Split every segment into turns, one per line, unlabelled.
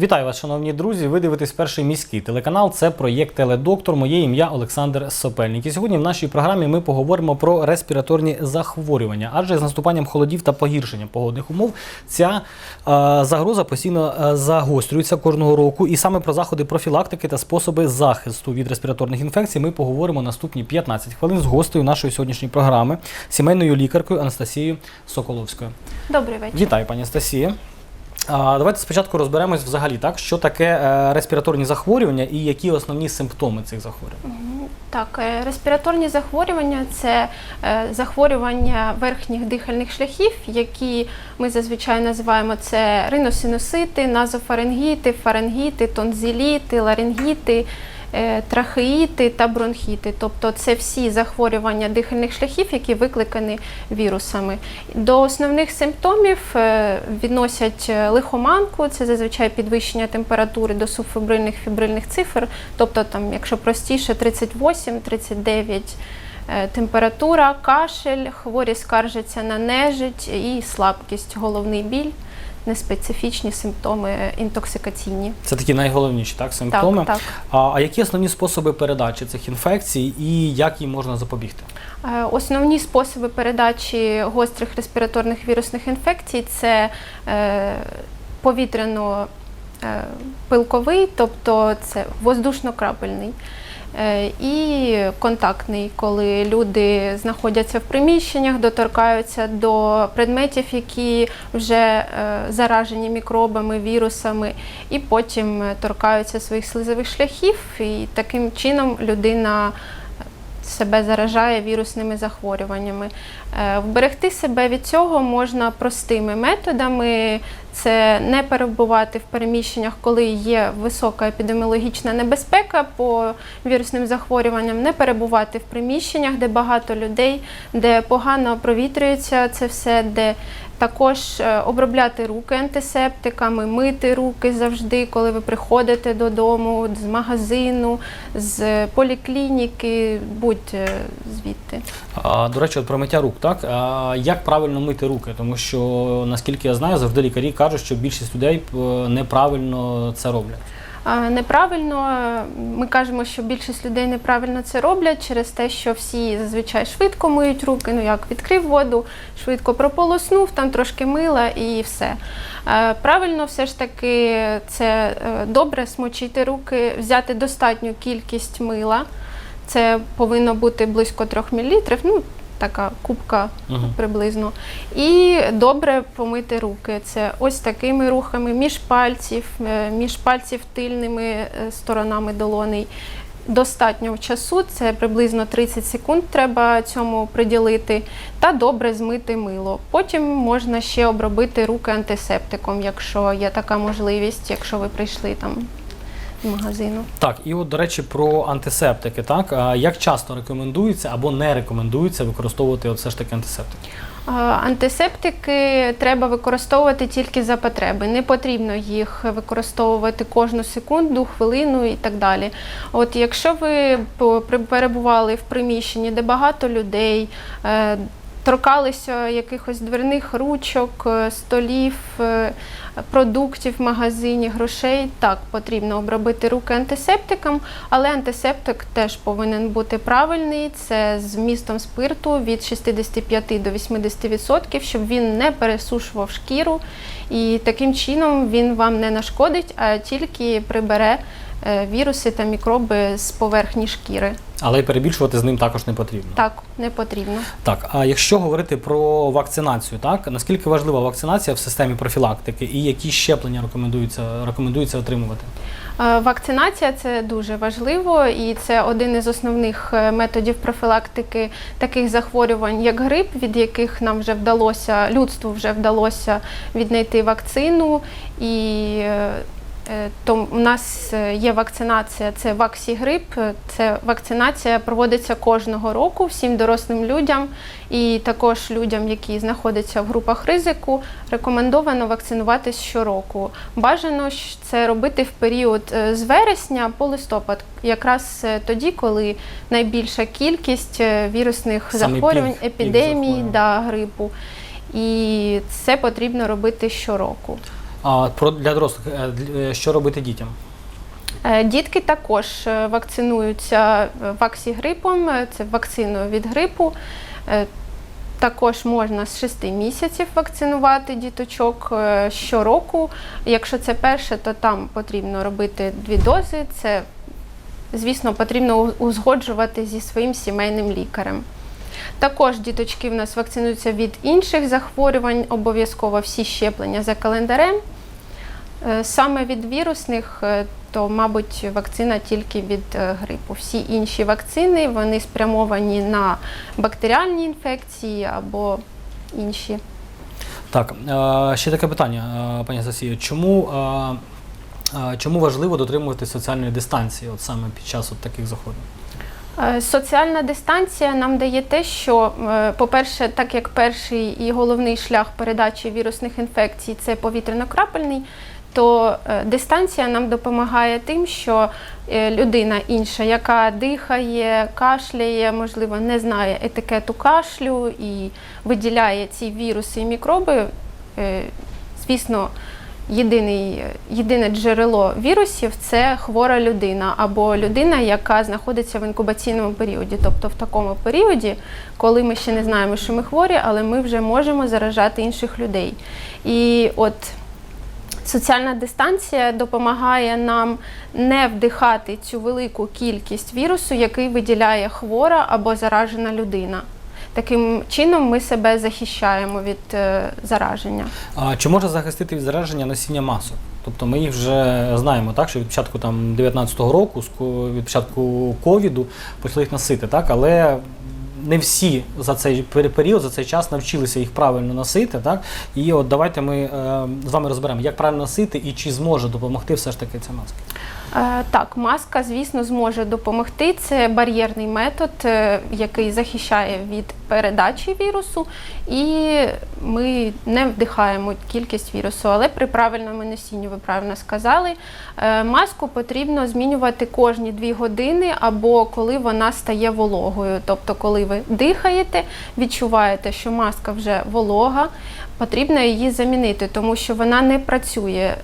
Вітаю вас, шановні друзі. Ви дивитесь перший міський телеканал. Це проєкт Теледоктор. Моє ім'я Олександр Сопельник. І сьогодні в нашій програмі ми поговоримо про респіраторні захворювання. Адже з наступанням холодів та погіршенням погодних умов ця е, загроза постійно е, загострюється кожного року. І саме про заходи профілактики та способи захисту від респіраторних інфекцій ми поговоримо наступні 15 хвилин з гостею нашої сьогоднішньої програми, сімейною лікаркою Анастасією Соколовською.
Добрий вечір.
Вітаю, пані Стасія. Давайте спочатку розберемось взагалі, так, що таке е, респіраторні захворювання і які основні симптоми цих захворювань.
Так, е, респіраторні захворювання це е, захворювання верхніх дихальних шляхів, які ми зазвичай називаємо це риносинусити, назофарингіти, фарингіти, тонзіліти, ларингіти. Е, Трахеїти та бронхіти, тобто це всі захворювання дихальних шляхів, які викликані вірусами. До основних симптомів е, відносять е, лихоманку, це зазвичай підвищення температури до субфібрильних фібрильних цифр, тобто там, якщо простіше, 38-39 е, температура, кашель, хворі скаржаться на нежить і слабкість, головний біль, неспецифічні симптоми е, інтоксикаційні.
Це такі найголовніші так, симптоми.
Так, так.
А, які основні способи передачі цих інфекцій і як їм можна запобігти?
Е, Основні способи передачі гострих респіраторних вірусних інфекцій це е, повітряно-пилковий, тобто це воздушно-крапельний. Е, І контактний, коли люди знаходяться в приміщеннях, доторкаються до предметів, які вже е, заражені мікробами, вірусами, і потім е, торкаються своїх слизових шляхів, і таким чином людина себе заражає вірусними захворюваннями. Е, Вберегти себе від цього можна простими методами. Це не перебувати в переміщеннях, коли є висока епідеміологічна небезпека по вірусним захворюванням, не перебувати в приміщеннях, де багато людей, де погано провітрюється це все, де також е, обробляти руки антисептиками, мити руки завжди, коли ви приходите додому, з магазину, з поліклініки, будь-е звідти.
А, до речі, от про миття рук, так? А, як правильно мити руки? Тому що, наскільки я знаю, завжди лікарі кажуть, що більшість людей е, неправильно це роблять.
Неправильно, ми кажемо, що більшість людей неправильно це роблять через те, що всі зазвичай швидко миють руки. Ну як відкрив воду, швидко прополоснув, там трошки мила і все. Е, Правильно, все ж таки, це е, добре смочити руки, взяти достатню кількість мила. Це повинно бути близько 3 мл, ну така кубка
Мгм.
приблизно. І добре помити руки. Це ось такими рухами між пальців, е, між пальців тильними е, сторонами долоней. Достатньо часу, це приблизно 30 секунд треба цьому приділити, та добре змити мило. Потім можна ще обробити руки антисептиком, якщо є така можливість, якщо ви прийшли там магазину.
Так, і от, до речі, про антисептики, так? А, як часто рекомендується або не рекомендується використовувати от все ж таки антисептики?
Антисептики треба використовувати тільки за потреби. Не потрібно їх використовувати кожну секунду, хвилину і так далі. От якщо ви перебували в приміщенні, де багато людей, е, торкалися якихось дверних ручок, е, столів, е, продуктів в магазині, грошей, так потрібно обробити руки антисептиком, але антисептик теж повинен бути правильний. Це з вмістом спирту від 65 до 80%, щоб він не пересушував шкіру, і таким чином він вам не нашкодить, а тільки прибере віруси та мікроби з поверхні шкіри.
Але й перебільшувати з ним також не потрібно.
Так, не потрібно.
Так, а якщо говорити про вакцинацію, так наскільки важлива вакцинація в системі профілактики і які щеплення рекомендується рекомендується отримувати?
Е, Вакцинація це дуже важливо, і це один із основних е, методів профілактики таких захворювань, як грип, від яких нам вже вдалося, людству вже вдалося віднайти вакцину. І е, е, то у нас е, є вакцинація, це ваксігрип. Е, Це вакцинація проводиться кожного року всім дорослим людям і також людям, які знаходяться в групах ризику, рекомендовано вакцинуватись щороку. Бажано це робити в період е, з вересня по листопад, якраз е, тоді, коли найбільша кількість е, вірусних
Саме
захворювань,
пік- пік захворювань.
да, грипу. І це потрібно робити щороку.
А про для дорослих е, е, що робити дітям?
Е, Дітки також вакцинуються ваксігрипом, це вакциною від грипу. Також можна з 6 місяців вакцинувати діточок щороку. Якщо це перше, то там потрібно робити дві дози. Це, звісно, потрібно узгоджувати зі своїм сімейним лікарем. Також діточки в нас вакцинуються від інших захворювань, обов'язково всі щеплення за календарем. Е, Саме від вірусних, е, то, мабуть, вакцина тільки від е, грипу. Всі інші вакцини вони спрямовані на бактеріальні інфекції або інші.
Так, ще таке питання, пані Сосія. Чому, чому важливо дотримувати соціальної дистанції от саме під час от таких заходів?
Е, Соціальна дистанція нам дає те, що, е, по-перше, так як перший і головний шлях передачі вірусних інфекцій це повітряно-крапельний, то е, дистанція нам допомагає тим, що людина інша, яка дихає, кашляє, можливо, не знає етикету кашлю і виділяє ці віруси і мікроби, звісно, єдиний, єдине джерело вірусів це хвора людина або людина, яка знаходиться в інкубаційному періоді. Тобто в такому періоді, коли ми ще не знаємо, що ми хворі, але ми вже можемо заражати інших людей. І от Соціальна дистанція допомагає нам не вдихати цю велику кількість вірусу, який виділяє хвора або заражена людина. Таким чином ми себе захищаємо від е, зараження.
А чи може захистити від зараження носіння масок? Тобто ми їх вже знаємо, так, що від початку там 19-го року, від початку ковіду почали їх носити, так, але не всі за цей пер- період, за цей час навчилися їх правильно носити. Так? І от давайте ми е, з вами розберемо, як правильно носити і чи зможе допомогти все ж таки ця маска.
Е, Так, маска, звісно, зможе допомогти. Це бар'єрний метод, е, який захищає від передачі вірусу, і ми не вдихаємо кількість вірусу. Але при правильному носінні, ви правильно сказали, е, маску потрібно змінювати кожні дві години або коли вона стає вологою. Тобто, коли ви дихаєте, відчуваєте, що маска вже волога, потрібно її замінити, тому що вона не працює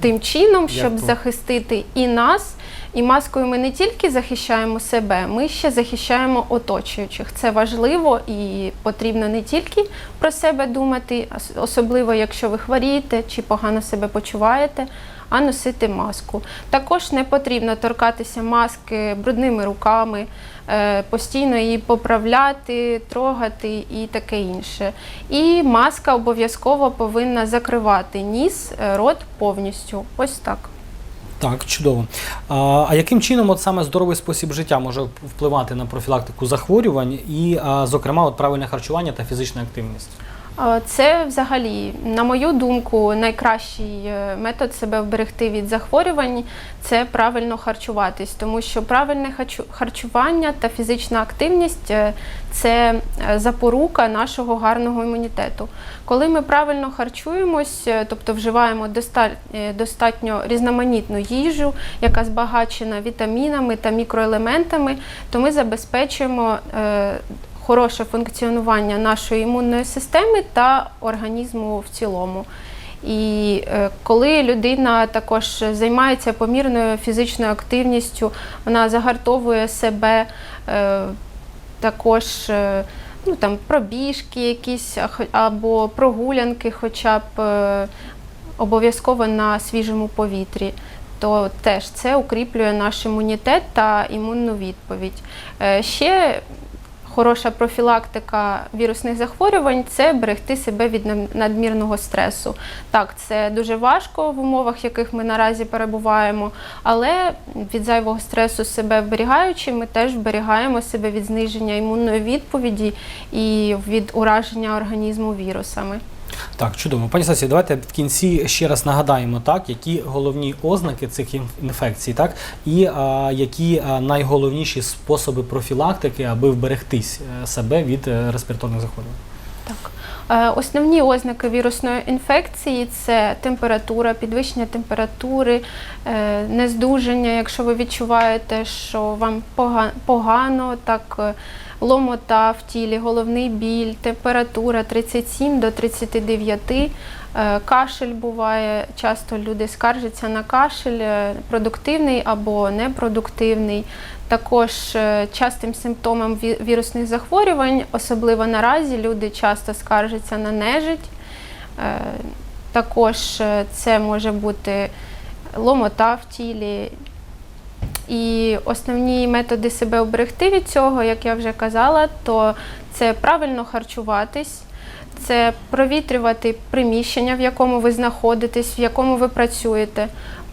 тим чином, щоб
то?
захистити і нас. І маскою ми не тільки захищаємо себе, ми ще захищаємо оточуючих. Це важливо і потрібно не тільки про себе думати, особливо якщо ви хворієте чи погано себе почуваєте, а носити маску. Також не потрібно торкатися маски брудними руками, е, постійно її поправляти, трогати і таке інше. І маска обов'язково повинна закривати ніс, е, рот повністю. Ось так.
Так, чудово. А, а яким чином от саме здоровий спосіб життя може впливати на профілактику захворювань і, зокрема, от правильне харчування та фізична активність?
Це взагалі, на мою думку, найкращий е, метод себе вберегти від захворювань це правильно харчуватись, тому що правильне харчування та фізична активність е, це е, запорука нашого гарного імунітету. Коли ми правильно харчуємось, тобто вживаємо достатньо різноманітну їжу, яка збагачена вітамінами та мікроелементами, то ми забезпечуємо хороше функціонування нашої імунної системи та організму в цілому. І е, коли людина також займається помірною фізичною активністю, вона загартовує себе е, також е, ну, там, пробіжки якісь або прогулянки, хоча б обов'язково на свіжому повітрі. То теж це укріплює наш імунітет та імунну відповідь. Ще хороша профілактика вірусних захворювань це берегти себе від надмірного стресу. Так, це дуже важко в умовах, в яких ми наразі перебуваємо, але від зайвого стресу себе вберігаючи, ми теж вберігаємо себе від зниження імунної відповіді і від ураження організму вірусами.
Так, чудово. Пані Сасі, давайте в кінці ще раз нагадаємо, так, які головні ознаки цих інфекцій, так, і а, які найголовніші способи профілактики, аби вберегтись е, себе від е, респіраторних захворювань.
Так. Е, Основні ознаки вірусної інфекції це температура, підвищення температури, е, нездужання, якщо ви відчуваєте, що вам погано, так е, ломота в тілі, головний біль, температура 37 до 39, е, кашель буває. Часто люди скаржаться на кашель, продуктивний або непродуктивний. Також е, частим симптомом вірусних захворювань, особливо наразі, люди часто скаржаться на нежить. Е, Також е, це може бути ломота в тілі. І основні методи себе оберегти від цього, як я вже казала, то це правильно харчуватись, це провітрювати приміщення, в якому ви знаходитесь, в якому ви працюєте,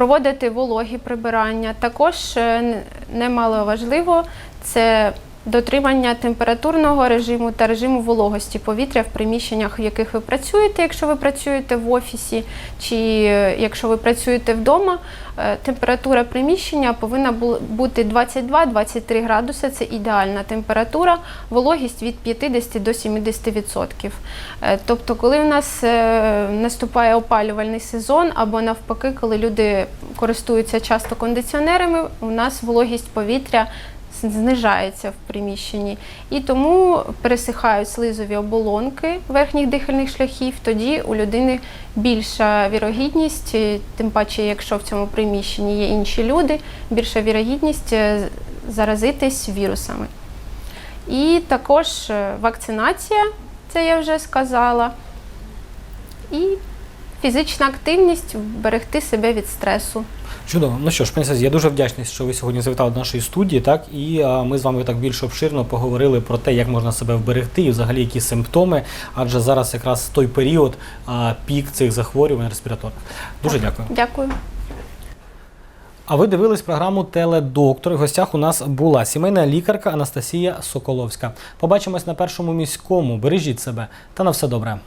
проводити вологі прибирання. Також е, немало важливо це дотримання температурного режиму та режиму вологості повітря в приміщеннях, в яких ви працюєте, якщо ви працюєте в офісі, чи е, якщо ви працюєте вдома. Е, Температура приміщення повинна бути 22-23 градуси. Це ідеальна температура, вологість від 50 до 70%. Е, Тобто, коли у нас наступає опалювальний сезон, або навпаки, коли люди користуються часто кондиціонерами, у нас вологість повітря знижається в приміщенні. І тому пересихають слизові оболонки верхніх дихальних шляхів, тоді у людини більша вірогідність, е, тим паче, якщо в цьому приміщенні є інші люди, більша вірогідність е, заразитись вірусами. І також е, вакцинація, це я вже сказала. І фізична активність берегти себе від стресу.
Чудово. Ну що ж, пані Сазі, я дуже вдячний, що ви сьогодні завітали до нашої студії, так і а, ми з вами так більш обширно поговорили про те, як можна себе вберегти і взагалі які симптоми, адже зараз якраз той період а, пік цих захворювань респіраторних. Дуже дякую.
Дякую.
А ви дивились програму Теледоктор. В гостях у нас була сімейна лікарка Анастасія Соколовська. Побачимось на першому міському. Бережіть себе та на все добре.